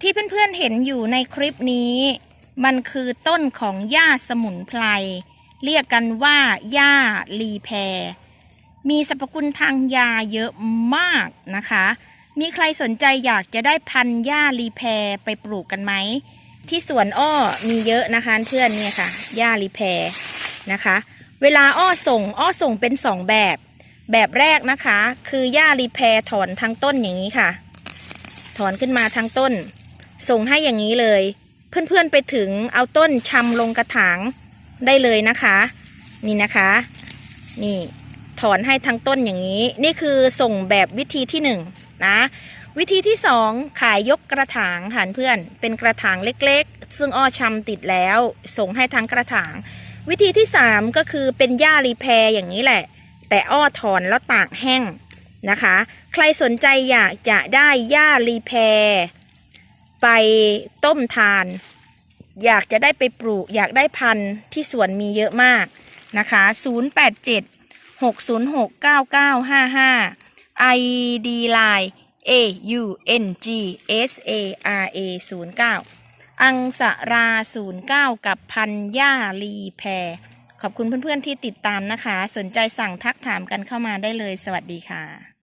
ที่เพื่อนๆเห็นอยู่ในคลิปนี้ มันคือต้นของหญ้าสมุนไพร เรียกกันว่าหญ้าลีแพร มีสรรพคุณทางยาเยอะมากนะคะ มีใครสนใจอยากจะได้พันหญ้าลีแพรไปปลูกกันไหม ที่สวนอ้อมีเยอะนะคะเพื่อนเนี่ยค่ะหญ้าลีแพรนะคะ เวลาอ้อส่งอ้อส่งเป็นสองแบบ แบบแรกนะคะ คือหญ้าลีแพรถอนทั้งต้นอย่างนี้ค่ะ ถอนขึ้นมาทั้งต้น ส่งให้อย่างนี้เลย เพื่อนๆไปถึงเอาต้นชำลงกระถางได้เลยนะคะ นี่นะคะ นี่ถอนให้ทั้งต้นอย่างนี้ นี่คือส่งแบบวิธีที่หนึ่งนะวิธีที่สองขายยกกระถางค่ะเพื่อน เป็นกระถางเล็กๆ ซึ่งอ้อชำติดแล้ว ส่งให้ทั้งกระถาง วิธีที่สามก็คือเป็นหญ้ารีแพรอย่างนี้แหละ แต่อ้อถอนแล้วตากแห้งนะคะ ใครสนใจอยากจะได้หญ้ารีแพร ไปต้มทาน อยากจะได้ไปปลูก อยากได้พันธุ์ที่สวนมีเยอะมากนะคะ 087 606 9955 ID Line A U N G S A R A 09อังสรา 09 กับพันย่าลีแพร ขอบคุณเพื่อนๆที่ติดตามนะคะ สนใจสั่งทักถามกันเข้ามาได้เลย สวัสดีค่ะ